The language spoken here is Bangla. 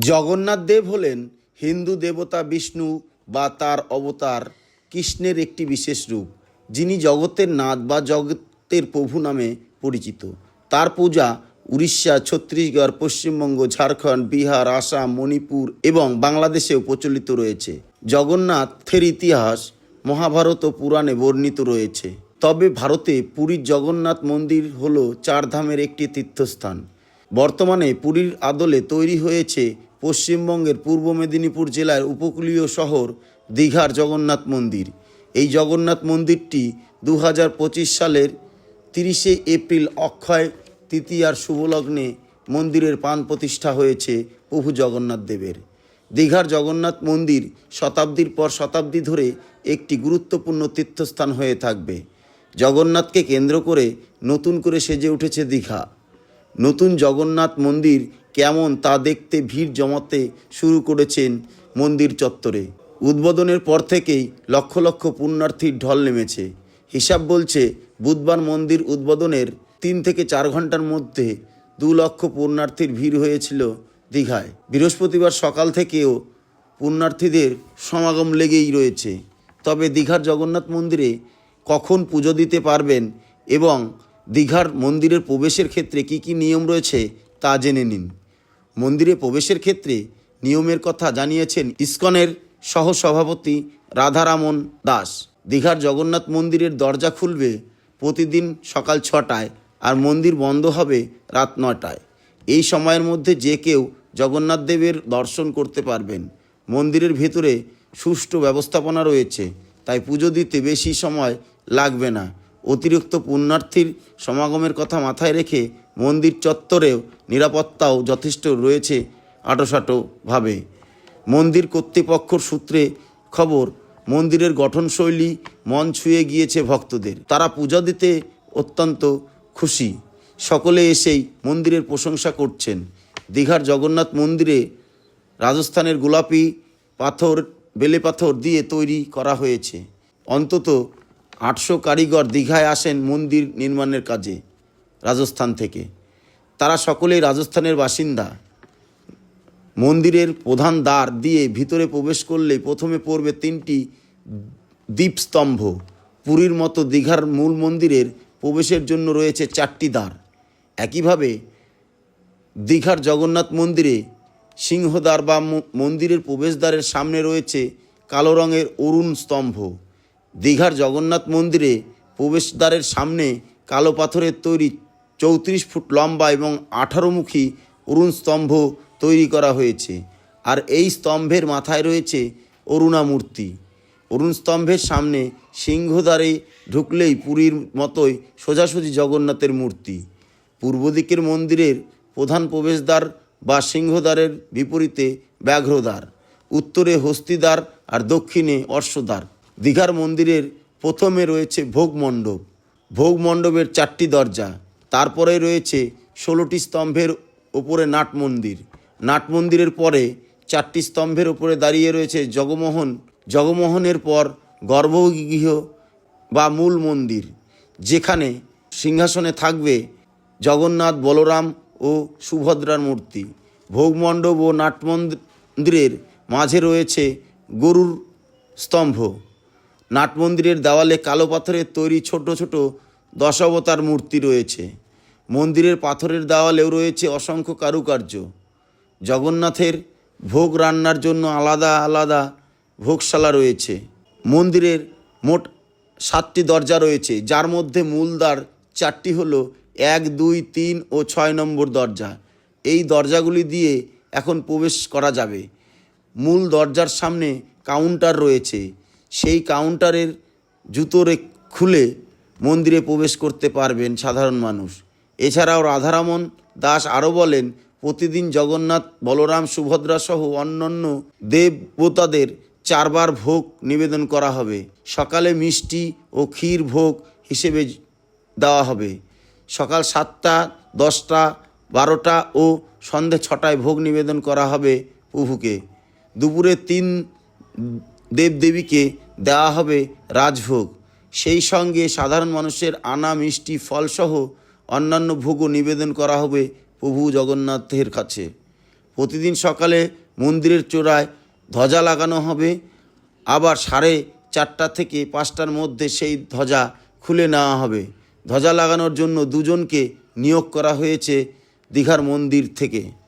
জগন্নাথ দেব হলেন হিন্দু দেবতা বিষ্ণু বা তার অবতার কৃষ্ণের একটি বিশেষ রূপ, যিনি জগতের নাথ বা জগতের প্রভু নামে পরিচিত। তার পূজা উড়িষ্যা, ছত্তিশগড়, পশ্চিমবঙ্গ, ঝাড়খণ্ড, বিহার, আসাম, মণিপুর এবং বাংলাদেশেও প্রচলিত রয়েছে। জগন্নাথের ইতিহাস, মহাভারত ও পুরাণে বর্ণিত রয়েছে। তবে ভারতে পুরীর জগন্নাথ মন্দির হল চারধামের একটি তীর্থস্থান। বর্তমানে পুরীর আদলে তৈরি হয়েছে পশ্চিমবঙ্গের পূর্ব মেদিনীপুর জেলার উপকূলীয় শহর দীঘার জগন্নাথ মন্দির। এই জগন্নাথ মন্দিরটি দু হাজার পঁচিশ সালের তিরিশে এপ্রিল অক্ষয় তৃতীয়ার শুভলগ্নে মন্দিরের প্রাণ প্রতিষ্ঠা হয়েছে প্রভু জগন্নাথ দেবের। দীঘার জগন্নাথ মন্দির শতাব্দীর পর শতাব্দী ধরে একটি গুরুত্বপূর্ণ তীর্থস্থান হয়ে থাকবে। জগন্নাথকে কেন্দ্র করে নতুন করে সেজে উঠেছে দীঘা। নতুন জগন্নাথ মন্দির কেমন তা দেখতে ভিড় জমাতে শুরু করেছেন মন্দির চত্বরে। উদ্বোধনের পর থেকেই লক্ষ লক্ষ পুণ্যার্থীর ঢল নেমেছে। হিসাব বলছে, বুধবার মন্দির উদ্বোধনের তিন থেকে চার ঘণ্টার মধ্যে দু লক্ষ পুণ্যার্থীর ভিড় হয়েছিল দীঘায়। বৃহস্পতিবার সকাল থেকেও পুণ্যার্থীদের সমাগম লেগেই রয়েছে। তবে দীঘার জগন্নাথ মন্দিরে কখন পুজো দিতে পারবেন এবং দীঘার মন্দিরের প্রবেশের ক্ষেত্রে কি কি নিয়ম রয়েছে তা জেনে নিন। মন্দিরে প্রবেশের ক্ষেত্রে নিয়মের কথা জানিয়েছেন ইসকনের সহসভাপতি রাধারামন দাস। দীঘার জগন্নাথ মন্দিরের দরজা খুলবে প্রতিদিন সকাল ছটায় আর মন্দির বন্ধ হবে রাত নটায়। এই সময়ের মধ্যে যে কেউ জগন্নাথ দেবের দর্শন করতে পারবেন। মন্দিরের ভেতরে সুষ্ঠু ব্যবস্থাপনা রয়েছে, তাই পুজো দিতে বেশি সময় লাগবে না। অতিরিক্ত পুণ্যার্থীর সমাগমের কথা মাথায় রেখে মন্দির চত্বরেও নিরাপত্তাও যথেষ্ট রয়েছে আটোসাটোভাবে মন্দির কর্তৃপক্ষর সূত্রে খবর, মন্দিরের গঠনশৈলী মন ছুঁয়ে গিয়েছে ভক্তদের। তারা পূজা দিতে অত্যন্ত খুশি। সকলে এসেই মন্দিরের প্রশংসা করছেন। দীঘার জগন্নাথ মন্দিরে রাজস্থানের গোলাপি পাথর, বেলে পাথর দিয়ে তৈরি করা হয়েছে। অন্তত আটশো কারিগর দীঘায় আসেন মন্দির নির্মাণের কাজে। রাজস্থান থেকে। তারা সকলেই রাজস্থানের বাসিন্দা। মন্দিরের প্রধান দ্বার দিয়ে ভিতরে প্রবেশ করলে প্রথমে পড়বে তিনটি দ্বীপস্তম্ভ। পুরীর মতো দীঘার মূল মন্দিরের প্রবেশের জন্য রয়েছে চারটি দ্বার। একইভাবে দীঘার জগন্নাথ মন্দিরে সিংহদ্বার বা মন্দিরের প্রবেশদ্বারের সামনে রয়েছে কালো রঙের অরুণ স্তম্ভ। দীঘার জগন্নাথ মন্দিরে প্রবেশদ্বারের সামনে কালো পাথরের তৈরি চৌত্রিশ ফুট লম্বা এবং আঠারোমুখী অরুণ স্তম্ভ তৈরি করা হয়েছে। আর এই স্তম্ভের মাথায় রয়েছে অরুণা মূর্তি অরুণ স্তম্ভের সামনে সিংহদ্বারে ঢুকলেই পুরীর মতোই সোজাসুজি জগন্নাথের মূর্তি। পূর্ব দিকের মন্দিরের প্রধান প্রবেশদ্বার বা সিংহদ্বারের বিপরীতে ব্যাঘ্রদ্বার, উত্তরে হস্তিদ্বার আর দক্ষিণে অশ্বদ্বার। দীঘার মন্দিরের প্রথমে রয়েছে ভোগ মণ্ডপ। ভোগ মণ্ডপের চারটি দরজা। তারপরে রয়েছে ষোলোটি স্তম্ভের ওপরে নাট মন্দির। নাট মন্দিরের পরে চারটি স্তম্ভের ওপরে দাঁড়িয়ে রয়েছে জগমোহন। জগমোহনের পর গর্ভগৃহ বা মূল মন্দির, যেখানে সিংহাসনে থাকবে জগন্নাথ, বলরাম ও সুভদ্রার মূর্তি। ভোগমণ্ডপ ও নাটমন্দিরের মাঝে রয়েছে গরুর স্তম্ভ। নাটমন্দিরের দেওয়ালে কালো পাথরের তৈরি ছোট ছোট দশাবতার মূর্তি রয়েছে। মন্দিরের পাথরের দেওয়ালেও রয়েছে অসংখ্য কারুকার্য। জগন্নাথের ভোগ রান্নার জন্য আলাদা আলাদা ভোগশালা রয়েছে। মন্দিরের মোট সাতটি দরজা রয়েছে, যার মধ্যে মূল দ্বার চারটি হলো এক, দুই, তিন ও ছয় নম্বর দরজা। এই দরজাগুলি দিয়ে এখন প্রবেশ করা যাবে। মূল দরজার সামনে কাউন্টার রয়েছে। সেই কাউন্টারের জুতো রে- খুলে মন্দিরে প্রবেশ করতে পারবেন সাধারণ মানুষ। এছাড়াও রাধারামন দাস আরও বলেন, প্রতিদিন জগন্নাথ, বলরাম, সুভদ্রা সহ অন্যান্য দেবতাদের চারবার ভোগ নিবেদন করা হবে। সকালে মিষ্টি ও ক্ষীর ভোগ হিসেবে দেওয়া হবে। সকাল সাতটা, দশটা, বারোটা ও সন্ধে ছটায় ভোগ নিবেদন করা হবে প্রভুকে। দুপুরে তিন দেবদেবীকে দেওয়া হবে রাজভোগ। সেই সঙ্গে সাধারণ মানুষের আনা, মিষ্টি, ফলসহ অন্যান্য ভোগও নিবেদন করা হবে প্রভু জগন্নাথের কাছে। প্রতিদিন সকালে মন্দিরের চূড়ায় ধ্বজা লাগানো হবে। আবার সাড়ে চারটা থেকে পাঁচটার মধ্যে সেই ধ্বজা খুলে নেওয়া হবে। ধ্বজা লাগানোর জন্য দুজনকে নিয়োগ করা হয়েছে দীঘার মন্দির থেকে।